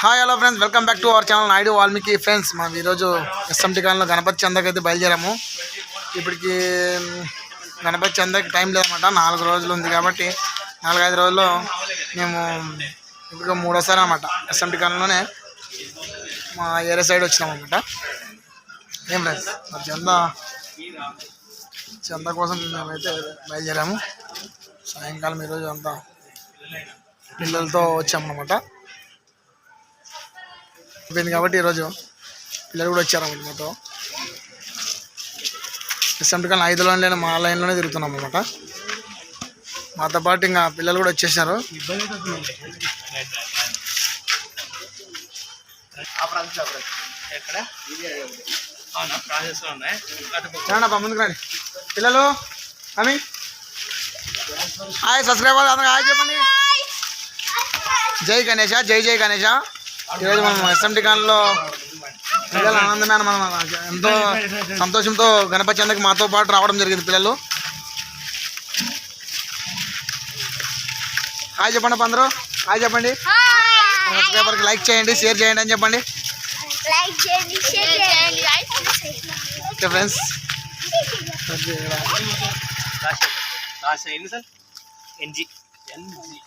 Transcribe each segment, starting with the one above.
Hi hello friends welcome back to our channel Naidu Valmiki friends మనం ఈరోజు SMT కాలంలో గణపతి చందకి అయితే బయలుదేరాము. ఇప్పటికి గణపతి చందకి టైం లేదన్నమాట. నాలుగు రోజులు ఉంది కాబట్టి నాలుగైదు రోజుల్లో మేము ఇప్పుడు మూడోసారి అనమాట ఎస్ఎంటి కాలంలోనే మా ఏరియా సైడ్ వచ్చినాం అనమాట ఏం ఫ్రెండ్స్ మా చంద చంద కోసం మేమైతే బయలుదేరాము. సాయంకాలం ఈరోజు అంతా. పిల్లలతో వచ్చామన్నమాట. అయిపోయింది కాబట్టి ఈరోజు పిల్లలు కూడా వచ్చారన్నమాట మాతో. రీసెంట్ కానీ ఐదు లైన్లోనే మా లైన్లోనే తిరుగుతున్నాం అనమాట మాతో పాటు ఇంకా పిల్లలు కూడా వచ్చేసారు ముందుకు రండి. పిల్లలు అని హాయ్ సబ్స్క్రైబర్ అందరూ హాయ్ చెప్పండి. జై గణేష జై జై గణేష. ఈరోజు మనం ఎస్ఎంటి కాలంలో పిల్లల ఆనందమైన మనం ఎంతో సంతోషంతో గణపతి చందకి మాతో పాటు రావడం జరిగింది పిల్లలు. హాయ్ చెప్పండి అప్ప అందరూ. హాయ్ చెప్పండి. సబ్స్క్రైబర్కి లైక్ చేయండి షేర్ చేయండి అని చెప్పండి. లైక్ చేయండి షేర్ చేయండి. Okay friends. ఎన్ని సార్? ఎన్జి. ఎన్జి.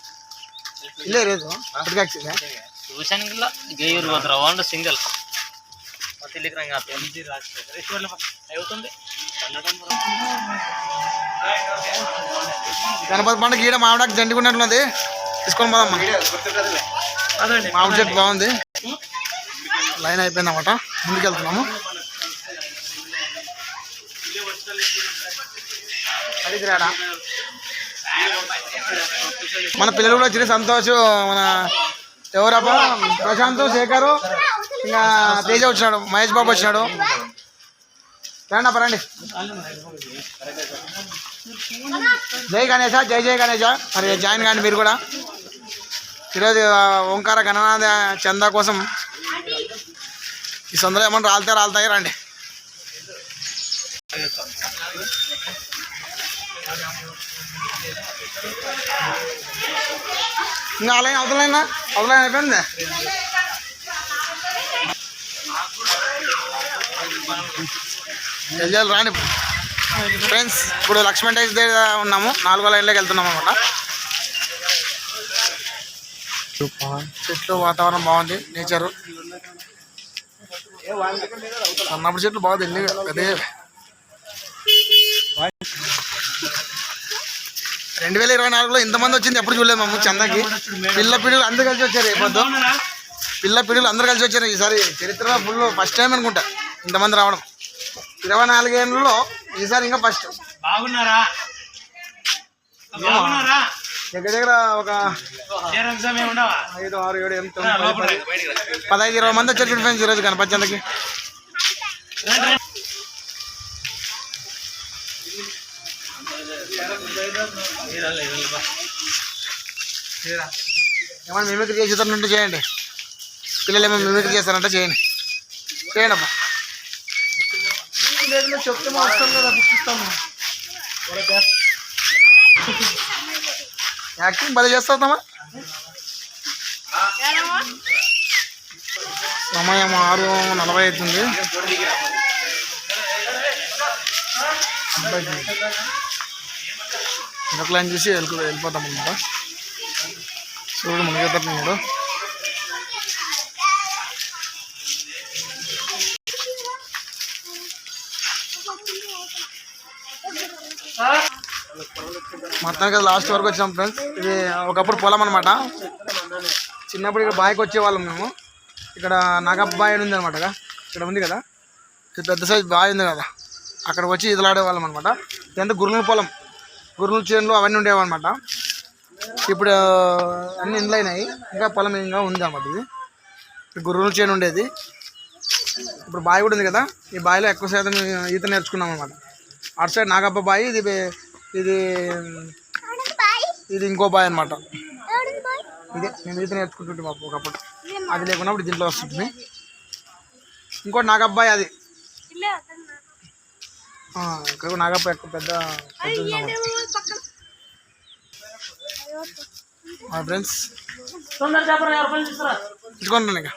ఇల్లే ఈరోజు ఇప్పటికే వచ్చిందా ట్యూషన్లో గేయూరు పోతారు రౌండ్ సింగిల్ ಮತ್ತೆ ಇಲ್ಲಿ ರಂಗ ಎಮ್ ಜಿ ರಾಜಶೇಖರ್ ಎಷ್ಟು ಒಳ್ಳೆ అవుతుంది కన్నడం గణపతి పండుగ ఈడ మామిడాకు జండుకున్నట్లుంది తీసుకొని పోదాం మనం అదండి మామిడి చెట్టు బాగుంది లైన్ అయిపోయింది అన్నమాట ముందుకు వెళ్తున్నాము అడిగి రాడా మన పిల్లలు కూడా వచ్చిన సంతోష్ మన ఎవరప్ప? ప్రశాంత్ శేఖరు ఇంకా తేజ వచ్చినాడు మహేష్ బాబు వచ్చినాడు. రండి అప్ప రండి. జై గణేష జై జై గణేష. మరి జాయిన్ కానీ మీరు కూడా. ఈరోజు ఓంకార గణనాథ చందా కోసం ఈ సందర్భం ఏమన్నా రాలితే రాలుతాయి రండి. ఇంకా అలా అవతలైనా? అవతలైన అయిపోయింది? వెళ్ళాలి రాండి. ఫ్రెండ్స్ ఇప్పుడు లక్ష్మణ్ టైస్ దగ్గర ఉన్నాము. నాలుగో లైన్లోకి వెళ్తున్నాం అనమాట చెట్లు వాతావరణం బాగుంది. నేచరు. అన్నప్పుడు చెట్లు బాగుంది ఎన్ని అదే రెండు వేల ఇరవై నాలుగులో ఇంతమంది వచ్చింది ఎప్పుడు చూడలేదు మమ్మ చందాకి. పిల్ల పిడుగులు అందరు కలిసి వచ్చారు పొద్దు పిల్ల పిడుగులు అందరు కలిసి వచ్చారు ఈసారి చరిత్రలో ఫుల్ ఫస్ట్ టైం అనుకుంటా ఇంతమంది రావడం. ఇరవై నాలుగేళ్ళలో ఈసారి ఇంకా ఫస్ట్ బాగున్నారా? దగ్గర దగ్గర ఒక ఐదు ఆరు ఏడు ఎనిమిది. పదహైదు ఇరవై మంది వచ్చారు ఫ్రెండ్స్ ఈరోజు గణపతి ఏమైనా మిమిక్రీ చేసేటట్టు చేయండి. పిల్లలు ఏమైనా మిమిక్రీ చేస్తారంటే చేయండి. చేయండి అమ్మా చెప్తే మాత్రం కదా గుర్తిస్తాము యాక్టింగ్ భలే చేస్తామా సమయం ఆరు నలభై అవుతుంది ఇంకొక చూసి వెళ్ళి వెళ్ళిపోతాం అనమాట సూర్యుడు మునిగేటట్టున్నాడు మొత్తానికి లాస్ట్ వరకు వచ్చినాం ఫ్రెండ్స్ ఇది ఒకప్పుడు పొలం అనమాట చిన్నప్పుడు ఇక్కడ బాయికి వచ్చేవాళ్ళం మేము. ఇక్కడ నాగప్ప అని ఉంది అనమాట ఇక్కడ ఉంది కదా. ఇది పెద్ద సైజ్ బావి ఉంది కదా. అక్కడికి వచ్చి ఇదిలాడేవాళ్ళం అనమాట ఇదంతా గురువుల పొలం. గురువుల చేనులు అవన్నీ ఉండేవన్నమాట. ఇప్పుడు అన్ని ఇండ్లైనాయి. ఇంకా పొలం ఇంకా ఉంది అన్నమాట ఇది. ఇప్పుడు గుర్రుల చేను ఉండేది. ఇప్పుడు బావి కూడా ఉంది కదా. ఈ బావిలో ఎక్కువ శాతం ఈత నేర్చుకున్నాం అనమాట అటు సైడ్ నాగప్ప బావి ఇది ఇది ఇది ఇంకో బావి అనమాట ఇదే మేము ఈత నేర్చుకుంటుంటే మాకు ఒకప్పుడు. అది లేకున్నప్పుడు దీంట్లో వస్తుంది. ఇంకోటి నాగబ్బాయి అది. ఇక్కడ నాగప్ప ఎక్కువ పెద్ద ఫ్రెండ్స్ ఇచ్చుకుంటున్నాను ఇక.